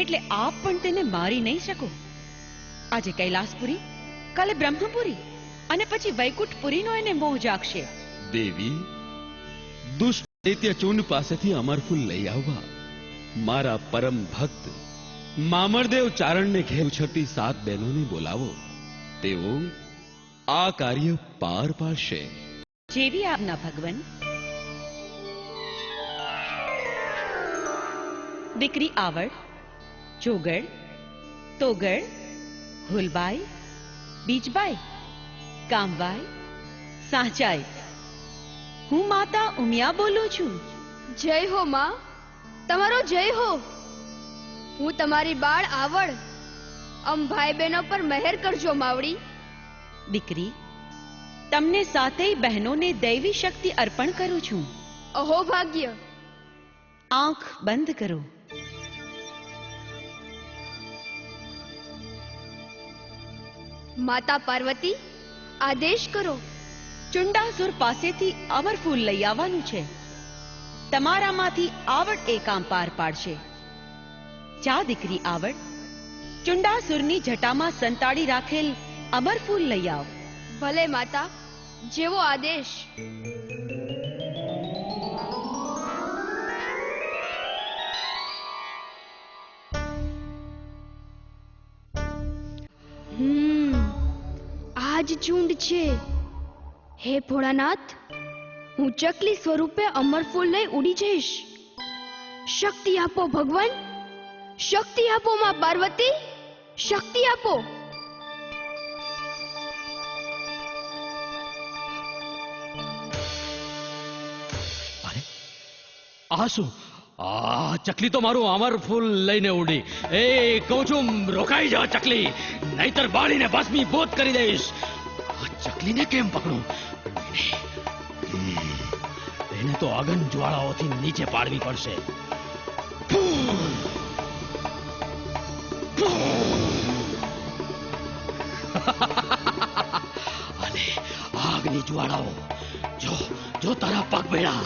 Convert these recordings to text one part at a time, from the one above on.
એટલે આપ પણ તેને મારી નહીં શકો. આજે કૈલાસપુરી કાલે બ્રહ્મપુરી અને પછી વૈકુંઠપુરીનો એને મોહ જાગશે. દેવી દુષ્ટ દૈત્ય ચૂંડ પાસેથી અમરફૂલ લઈ આવવા. મારા પરમ ભક્ત મામરદેવ ચારણને ઘેર છઠ્ઠી સાત બહેનોને બોલાવો. તેઓ આ કાર્ય પાર પાડશે. જેવી આપના ભગવાન. દીકરી આવડ જોગડ તોગડ હુલબાઈ બીજબાઈ કામબાઈ સાચાઈ હું માતા ઉમિયા બોલું છું। જય હો માં તમારો જય હો। હું તમારી બાળ આવડ અમ ભાઈ બહેનો પર મહેર કરજો માવડી। દીકરી તમને સાતેય બહેનોને દૈવી શક્તિ અર્પણ કરું છું। અહો ભાગ્ય। આંખ બંધ કરો। માતા પાર્વતી આદેશ કરો. ચુંડાસુર પાસેથી અમરફૂલ લઈ આવવાનું છે. તમારામાંથી આવડ એ કામ પાર પાડશે. જા દીકરી આવડ ચુંડાસુરની જટામાં સંતાડી રાખેલ અમરફૂલ લઈ આવ. ભલે માતા જેવો આદેશ. આજ ચૂંડ છે. હે ભોળાનાથ, હું ચકલી સ્વરૂપે અમરફૂલ લઈ ઉડી જઈશ. શક્તિ આપો ભગવાન, શક્તિ આપો માં પાર્વતી, શક્તિ આપો. આ શું? આ ચકલી તો મારું અમર ફૂલ લઈને ઉડી. એ કહું છું, રોકાઈ જા ચકલી. નહીતર બાળીને ભસ્મી બોધ કરી દઈશ. ચકલીને કેમ પકડું? એને તો અગન જ્વાળાઓથી નીચે પાડવી પડશે. અને આગની જ્વાળાઓ. જો જો તારા પગ બેડા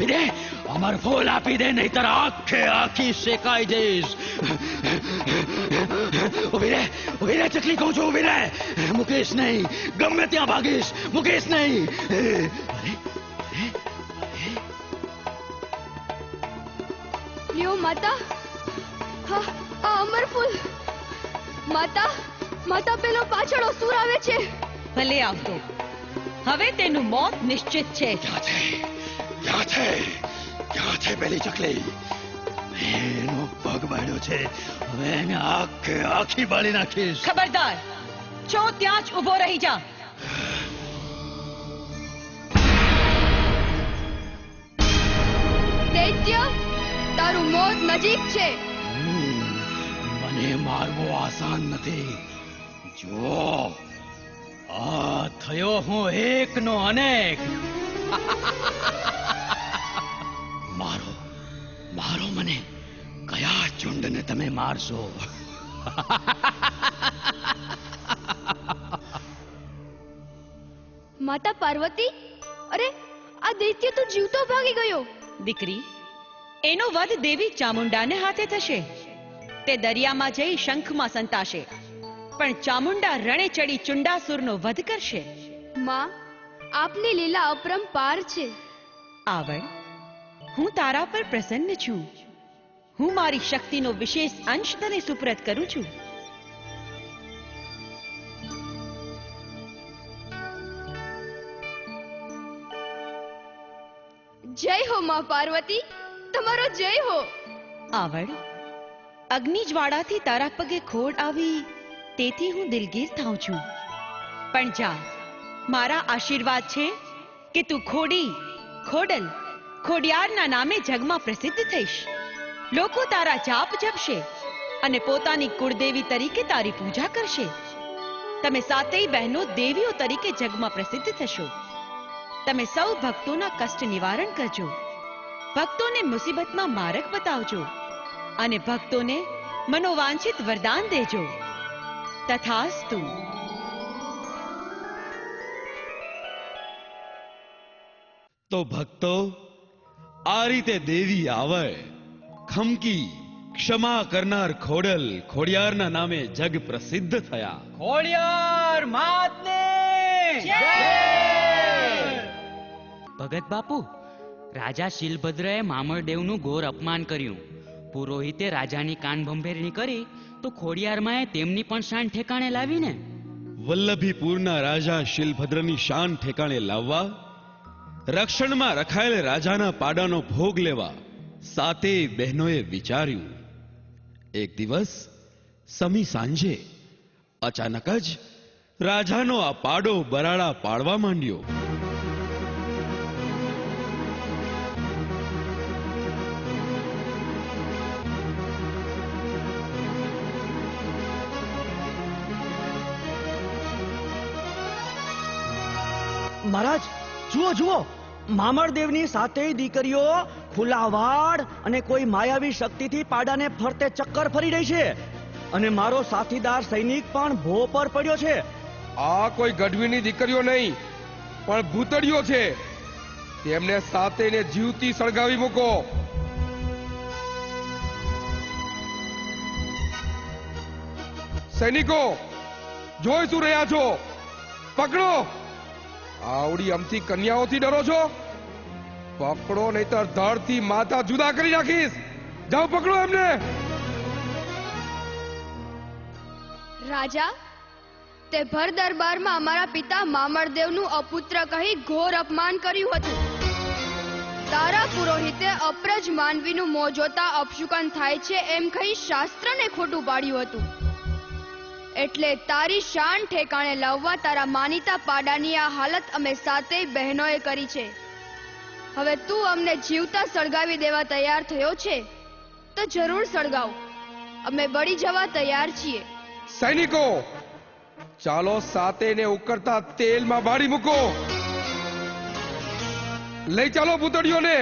આપી દે અમર ફૂલ આપી દે નહીતર આખે આખી શેકાઈ જઈશ ઊભી રે ઊભી રે ચકલી કહું છું ઊભી રે મુકેશ નહીં ગમે ત્યાં ભાગીશ મુકેશ નહીં અરે લ્યો માતા હા આ અમરફૂલ માતા માતા પેલો પાછળ અસુર આવે છે ભલે આવતો હવે તેનું મોત નિશ્ચિત છે ક્યાં છે ક્યાં છે પેલી ચકલી. એનો પગ બાળ્યો છે. હવે એને આખે આખી બાળી નાખીશ. ખબરદાર. છો ત્યાં જ ઊભો રહી જા. દૈત્ય તારું મોત નજીક છે. મને મારવો આસાન નથી. જો આ થયો હું એકનો અનેક. મારો મારો મને કયા ચુંડને તમે મારશો? માતા પાર્વતી અરે આ દૈત્ય તો જીવતો ભાગી ગયો. દીકરી એનો વધ દેવી ચામુંડાને હાથે થશે. તે દરિયામાં જઈ શંખમાં સંતાશે. પણ ચામુંડા રણે ચડી ચુંડાસુરનો વધ કરશે. માં આપની લીલા અપરંપાર છે. આવડ હું તારા પર પ્રસન્ન છું. હું મારી શક્તિનો વિશેષ અંશ તને સુપ્રત કરું છું. જય હો માં પાર્વતી. તમારો જય હો. આવડ અગ્નિ જ્વાળાથી તારા પગે ખોડ આવી તેથી હું દિલગીર થાઉં છું. પણ જા મારા આશીર્વાદ છે કે તું ખોડી ખોડલ ખોડિયારના નામે જગમાં પ્રસિદ્ધ થઈશ. લોકો તારા જાપ જપશે અને પોતાની કુળદેવી તરીકે તારી પૂજા કરશે. તમે સાતેય બહેનો દેવીઓ તરીકે જગમાં પ્રસિદ્ધ થશો. તમે સૌ ભક્તોના કષ્ટ નિવારણ કરજો. ભક્તોને મુસીબતમાં માર્ગ બતાવજો અને ભક્તોને મનોવાંછિત વરદાન દેજો. તથાસ્તુ. તો ભક્તો આ રીતે દેવી આવે. ખમકી ક્ષમા કરનાર ખોડલ ખોડિયારના નામે જગ પ્રસિદ્ધ થયા. ખોડિયાર માતને! ભગત બાપુ રાજા શિલભદ્રએ મામળદેવનું ઘોર અપમાન કર્યું. પુરોહિતે રાજાની કાન ભંભેરણી કરી તો ખોડિયારમાંએ તેમની પણ શાન ઠેકાણે લાવીને. વલ્લભીપુરના રાજા શિલભદ્રની શાન ઠેકાણે લાવવા રક્ષણમાં રખાયેલ રાજાના પાડાનો ભોગ લેવા સાતે બહેનોએ વિચાર્યું. એક દિવસ, સમી સાંજે, અચાનક જ રાજાનો આ પાડો બરાડા પાડવા માંડ્યો. મહારાજ જુઓ જુઓ મામળદેવની સાતેય દીકરીઓ ખુલ્લા વાડ અને કોઈ માયાવી શક્તિથી પાડાને ફરતે ચક્કર ફરી રહી છે. અને મારો સાથીદાર સૈનિક પણ ભો પર પડ્યો છે. આ કોઈ ગઢવીની દીકરીઓ નહીં, પણ ભૂતડીઓ છે. તેમને સાતેને જીવતી સળગાવી મૂકો. સૈનિકો, જોઈ શું રહ્યા છો? પકડો! આવડી અમથી કન્યાઓથી ડરો છો? પકડો નહીતર ધડથી માતા જુદા કરી નાખીશ. જાઓ, પકડો એમને. રાજા, તે ભર દરબારમાં અમારા પિતા મામરદેવનું અપુત્ર કહી ઘોર અપમાન કર્યું હતું. તારા પુરોહિતે અપ્રજ માનવીનું મોં જોતા અપશુકન થાય છે એમ કહી શાસ્ત્રને ખોટું પાડ્યું હતું. એટલે તારી શાન ઠેકાણે લાવવા તારા માનીતા પાડાની આ હાલત અમે સાતેય બહેનોએ કરી છે. હવે તું અમને જીવતા સળગાવી દેવા તૈયાર થયો છે, તો જરૂર સળગાવ. અમે બળી જવા તૈયાર છીએ. સૈનિકો, ચાલો સાતેને ઉકળતા તેલમાં બાળી મૂકો. લઈ ચાલો ભૂતડીઓને.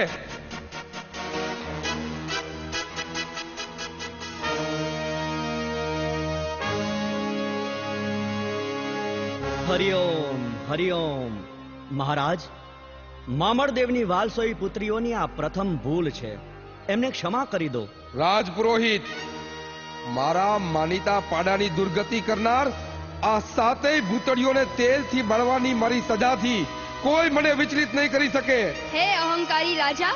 હરિઓમ હરિઓમ. મહારાજ મામળદેવની વાલસોઈ પુત્રીઓની આ પ્રથમ ભૂલ છે. એમને ક્ષમા કરી દો. રાજપુરોહિત મારા માનીતા પાડાની દુર્ગતિ કરનાર આ સાતેય ભૂતડીઓને તેલથી બળવાની મારી સજાથી કોઈ મને વિચલિત નહીં કરી શકે. હે અહંકારી રાજા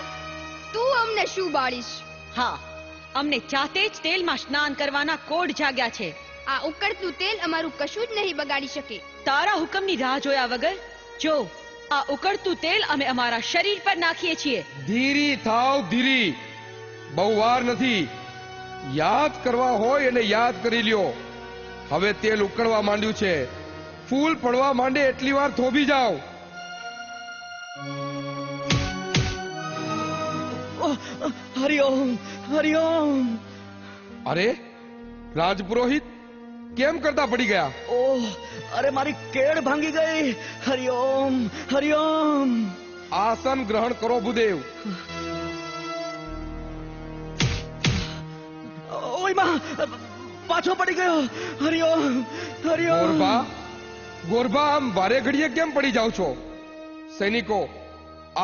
તું અમને શું બાળીશ? હા અમને જાતે જ તેલમાં સ્નાન કરવાના કોડ જાગ્યા છે. આ ઉકળતું તેલ અમારું કશું જ નહીં બગાડી શકે. તારા હુકમની રાહ જોયા વગર જો આ ઉકળતું તેલ અમે અમારા શરીર પર નાખીએ છીએ. ધીરી થાવ ધીરી. બહુ વાર નથી. યાદ કરવા હોય એને યાદ કરી લ્યો. હવે તેલ ઉકળવા માંડ્યું છે. ફૂલ પડવા માંડે એટલી વાર થોભી જાઓ. હરિઓમ હરિઓમ અરે રાજપુરોહિત કેમ કરતા પડી ગયા? ઓહ અરે મારી કેડ ભાંગી ગઈ. હરિઓમ હરિઓમ આસન ગ્રહણ કરો ભૂદેવ. ઓયમાં પાછો પડી ગયો. હરિઓમ હરિઓમ ગોરબા ગોરબા આમ ભારે ઘડીએ કેમ પડી જાવ છો? સૈનિકો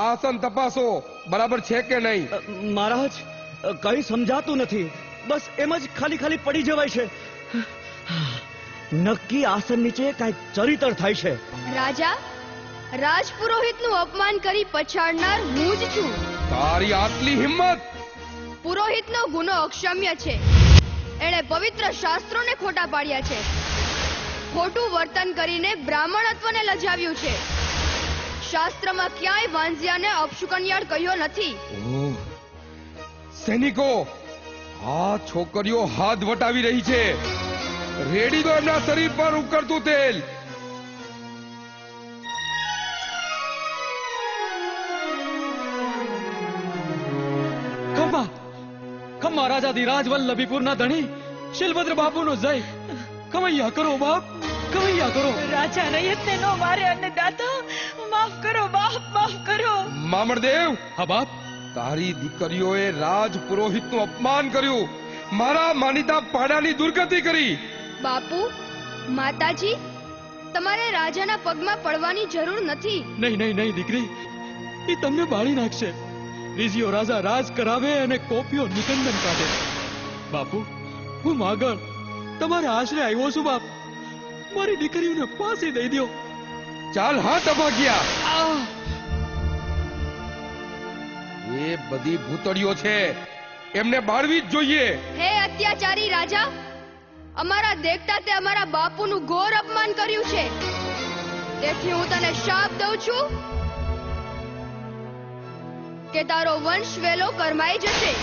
આસન તપાસો બરાબર છે કે નહીં? મહારાજ કંઈ સમજાતું નથી. બસ એમ જ ખાલી ખાલી પડી જવાય છે. નક્કી આસન નીચે કાંઈક ચરિતર થાય છે. રાજા રાજપુરોહિતનું અપમાન કરી પછાડનાર હું જ છું. તારી આટલી હિંમત! પુરોહિતનો ગુનો અક્ષમ્ય છે. એણે પવિત્ર શાસ્ત્રોને ખોટા પાડ્યા છે. ખોટું વર્તન કરીને બ્રાહ્મણત્વને લજાવ્યું છે. શાસ્ત્રમાં ક્યાંય વાંઝિયાને અપશુકન્યાળ કહ્યો નથી. સૈનિકો આ છોકરીઓ હાથ વટાવી રહી છે. રેડી દો એમના શરીર પર ઉકળતું તેલ. ખંભા ખમ્મા રાજા ધીરાજ વલ્લભીપુરના ધણી શિલભદ્ર બાપુનો જય. કમૈયા કરો બાપ કમૈયા કરો. રાજા રૈયતને નો મારે અને દાતા માફ કરો બાપ માફ કરો. મામણદેવ! હા બાપ. તારી દીકરીઓએ રાજ પુરોહિતનું અપમાન કર્યું. મારા માનીતા પાડાની દુર્ગતિ કરી. બાપુ માતાજી તમારે રાજાના પગમાં પડવાની જરૂર નથી. નહીં નહીં નહીં દીકરી. એ તમને બાળી નાખશે. ત્રીજીઓ રાજા રાજ કરાવે અને કોપીઓ નિકંદન કાઢે. બાપુ હું માગણ તમારા આશરે આવ્યો છું બાપ. મારી દીકરીઓને પાસે દઈ દ્યો. ચાલ હા તભાગ્યા એ બધી ભૂતળીઓ છે. એમને બાળવી જ જોઈએ. હે અત્યાચારી રાજા અમારા દેખતા તે અમારા બાપુનું ઘોર અપમાન કર્યું છે. તેથી હું તને શાપ દઉં છું કે તારો વંશ વેલો કરમાઈ જશે.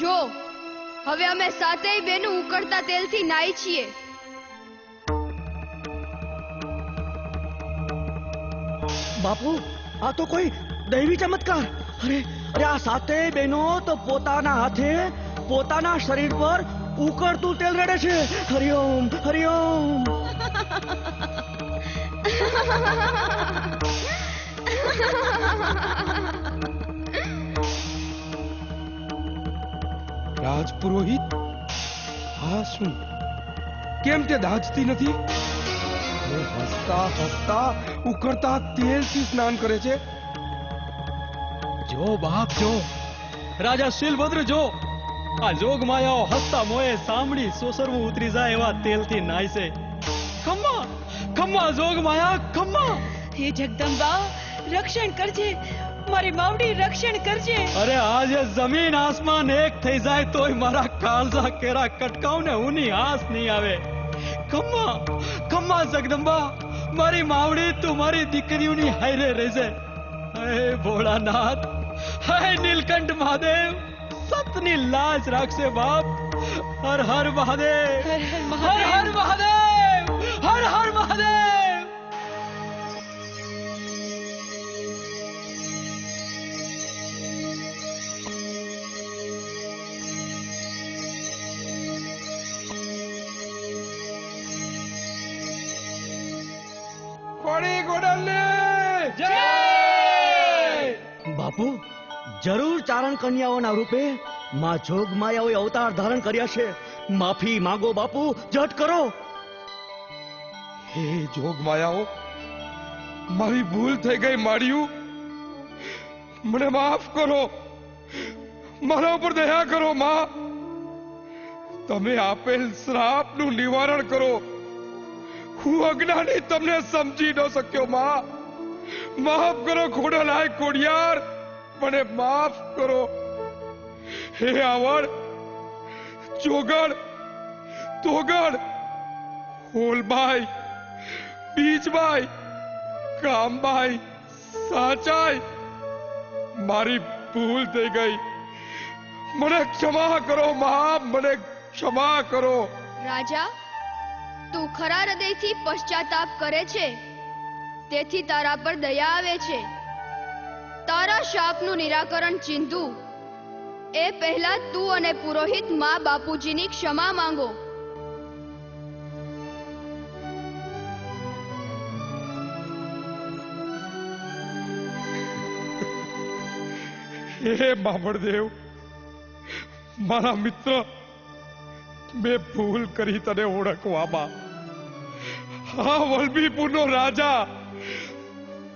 જો, હવે અમે સાતેય બેનું ઉકળતા તેલથી નાઈ છીએ. બાપુ, આ તો કોઈ દૈવી ચમત્કાર. અરે અરે, આ સાતેય બહેનો તો પોતાના હાથે પોતાના શરીર પર ઉકળતું તેલ રેડે છે. હરિઓમ હરિઓમ. રાજપુરોહિત? હા, શું? કેમ તે દાજતી નથી? હસતા હસતા ઉકળતા તેલથી સ્નાન કરે છે. જો બાપ જો, રાજા શિલભદ્ર જો આ જોગ માયાઓ હસતા મોએ સાંભળી સોસરવું ઉતરી જાય એવા તેલથી નાય છે ખમ્મા ખમ્મા જોગ માયા ખમ્મા! હે જગદંબા રક્ષણ કરજે. મારી માવડી રક્ષણ કરજે. અરે આજે જમીન આસમાન એક થઈ જાય તોય મારા કાળજા કેરા કટકાવને ઉની આસ નહીં આવે. ખમ્મા ખમ્મા જગદંબા મારી માવડી તું મારી દીકરીઓની હારે રહેજે. હે ભોળાનાથ હે નીલકંઠ મહાદેવ! पत्नी लाज राख से बाप। हर हर महादेव। हर हर महादेव। हर हर महादेव। बापू ज़रूर ચારણ કન્યાઓના રૂપે માં જોગ માયાઓએ અવતાર ધારણ કર્યા છે. માફી માંગો બાપુ, જટ કરો. હે જોગ માયાઓ, મારી ભૂલ થઈ ગઈ, માળિયું. મને માફ કરો. મારા ઉપર દયા કરો, માં. તમે આપેલ શ્રાપનું નિવારણ કરો. હું અજ્ઞાની તમને સમજી ન શક્યો, માં. માફ કરો ખોડલાય કોડિયાર. મને માફ કરો. હે આવડ, ચોગડ, તોગડ હોલભાઈ બીજભાઈ કામભાઈ સાચાઈ, મારી ભૂલ થઈ ગઈ. મને ક્ષમા કરો, મા, મને ક્ષમા કરો. રાજા, તું ખરા હૃદયથી પશ્ચાતાપ કરે છે. તેથી તારા પર દયા આવે છે. તારા શાપનું નિરાકરણ ચિંધુ એ પહેલા તું અને પુરોહિત મા બાપુજીની ક્ષમા માંગો. હે બામણદેવ, મારા મિત્ર, મેં ભૂલ કરી તને ઓળખવામાં. હા, વલભીપુરનો રાજા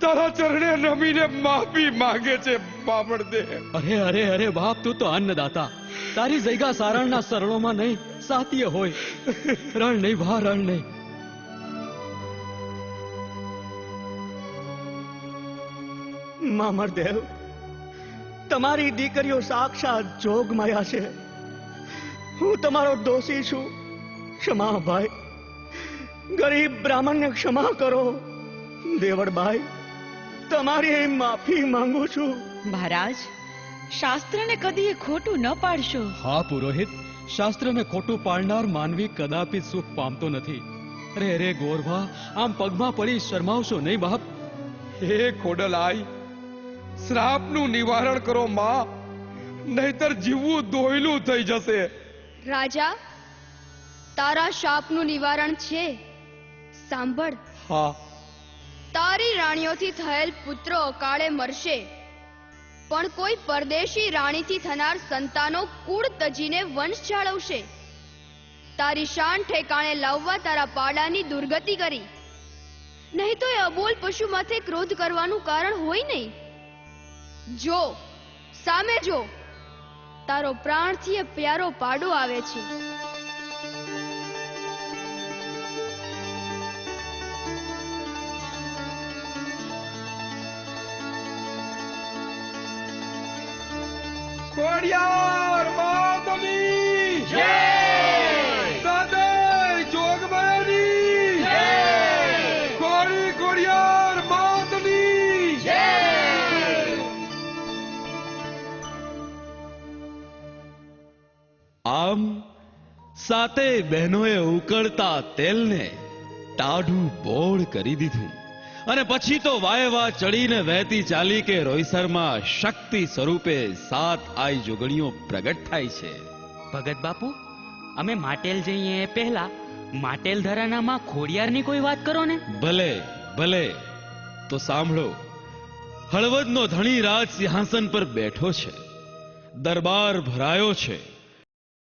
તારા ચરણે નમીને માફી માંગે છે બામણદેવ. અરે અરે અરે બાપ તું તો અન્નદાતા. તારી જૈગા સારણના સરળોમાં નહીં સાતીય હોય. રણ નહીં ભા રણ નહીં. મામરદેવ તમારી દીકરીઓ સાક્ષાત જોગ માયા છે. હું તમારો દોષી છું. ક્ષમા ભાઈ. ગરીબ બ્રાહ્મણને ક્ષમા કરો દેવળભાઈ તમારી માફી માંગુ છું. મહારાજ શાસ્ત્રને કદી ખોટું ન પાડશો. હા પુરોહિત શાસ્ત્રને ખોટું પાડનાર માનવી કદાપી સુખ પામતો નથી. રે રે ગોરવા આમ પગમાં પડી શરમાવશો નહીં બાપ. હે ખોડલાઈ શ્રાપનું નિવારણ કરો માં. નહીતર જીવવું દોયલું થઈ જશે. રાજા તારા શાપનું નિવારણ છે. સાંભળ. હા. તારી રાણીઓથી થયેલ પુત્રો અકાળે મરશે. પણ કોઈ પરદેશી રાણીથી થનાર સંતાનો કુળ તજીને વંશ જાળવશે. તારી શાન ઠેકાણે લાવવા તારા પાડાની દુર્ગતિ કરી. નહીં તો એ અબોલ પશુ માથે ક્રોધ કરવાનું કારણ હોય નહીં. જો, સામે જો. તારો પ્રાણથી એ પ્યારો પાડો આવે છે. ખોડિયાર માતની જય! સદય જોગમાયાની! જય! ખોડી ખોડિયાર માતની જય! આમ સાતે બહેનોએ ઉકળતા તેલને ટાઢું બોળ કરી દીધું. અને પછી તો વાય વા ચડીને વહેતી ચાલી કે રોઈસરમાં શક્તિ સ્વરૂપે સાત આઈ જોગણીઓ પ્રગટ થાય છે. ભગત બાપુ અમે માટેલ જઈએ પહેલા. માટેલ ધરાનામાં ખોડિયારની કોઈ વાત કરો ને? ભલે ભલે. તો સાંભળો. હળવદનો ધણી રાજ સિંહાસન પર બેઠો છે. દરબાર ભરાયો છે.